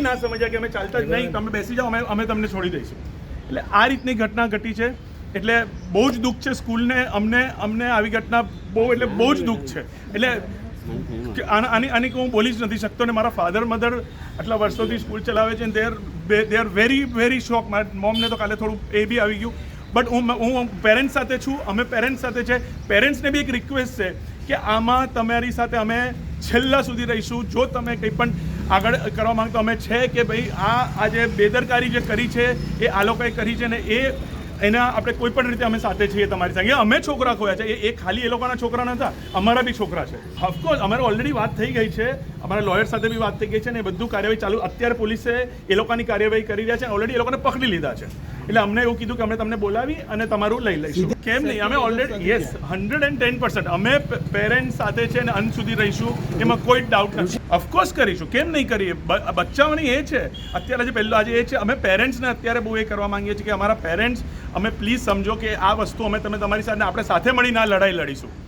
ના સમજ્યા કે અમે ચાલતા જ નહીં. તમે બેસી જાઓ, અમે અમે તમને છોડી દઈશું. એટલે આ રીતની ઘટના ઘટી છે. એટલે બહુ જ દુઃખ છે સ્કૂલને, અમને અમને આવી ઘટના બહુ, એટલે બહુ જ દુઃખ છે. એટલે આની આની હું બોલી જ નથી શકતો ને મારા ફાધર મધર આટલા વર્ષોથી સ્કૂલ ચલાવે છે they are they are very very shock મારા મોમને તો કાલે થોડું એ બી આવી ગયું. બટ હું હું પેરેન્ટ્સ સાથે છું, અમે પેરેન્ટ્સ સાથે છે. પેરેન્ટ્સને બી એક રિક્વેસ્ટ છે કે આમાં તમારી સાથે અમે છેલ્લા સુધી રહીશું. જો તમે કંઈ પણ આગળ કરવા માંગતો અમે છે કે ભાઈ આ આ જે બેદરકારી જે કરી છે, એ આ લોકોએ કરી છે ને એ એના આપણે કોઈ પણ રીતે અમે સાથે છીએ તમારી સાથે અમે છોકરા ખોયા છે. એ ખાલી એ લોકોના છોકરા નતા અમારા બી છોકરા છે. ઓફકોર્સ અમારે ઓલરેડી વાત થઈ ગઈ છે. અમારા લોયર સાથે બી વાત થઈ ગઈ છે ને એ બધું કાર્યવાહી ચાલુ. અત્યારે પોલીસે એ લોકોની કાર્યવાહી કરી રહ્યા છે ઓલરેડી એ લોકોને પકડી લીધા છે. એટલે અમને એવું કીધું કે અમે તમને બોલાવી અને તમારું લઈ લઈશું. કેમ નહીં? અમે already yes hundred and ten percent અમે પેરેન્ટ્સ સાથે છે અને અંત સુધી રહીશું. એમાં કોઈ ડાઉટ નથી. ઓફકોર્સ કરીશું. કેમ નહીં કરીએ? બચ્ચાઓની એ છે. અત્યારે જે પહેલું આજે એ છે. અમે પેરેન્ટ્સને અત્યારે બહુ એ કરવા માંગીએ છીએ કે અમારા પેરેન્ટ્સ અમે પ્લીઝ સમજો કે આ વસ્તુ અમે તમે તમારી સાથે આપણે સાથે મળીને આ લડાઈ લડીશું.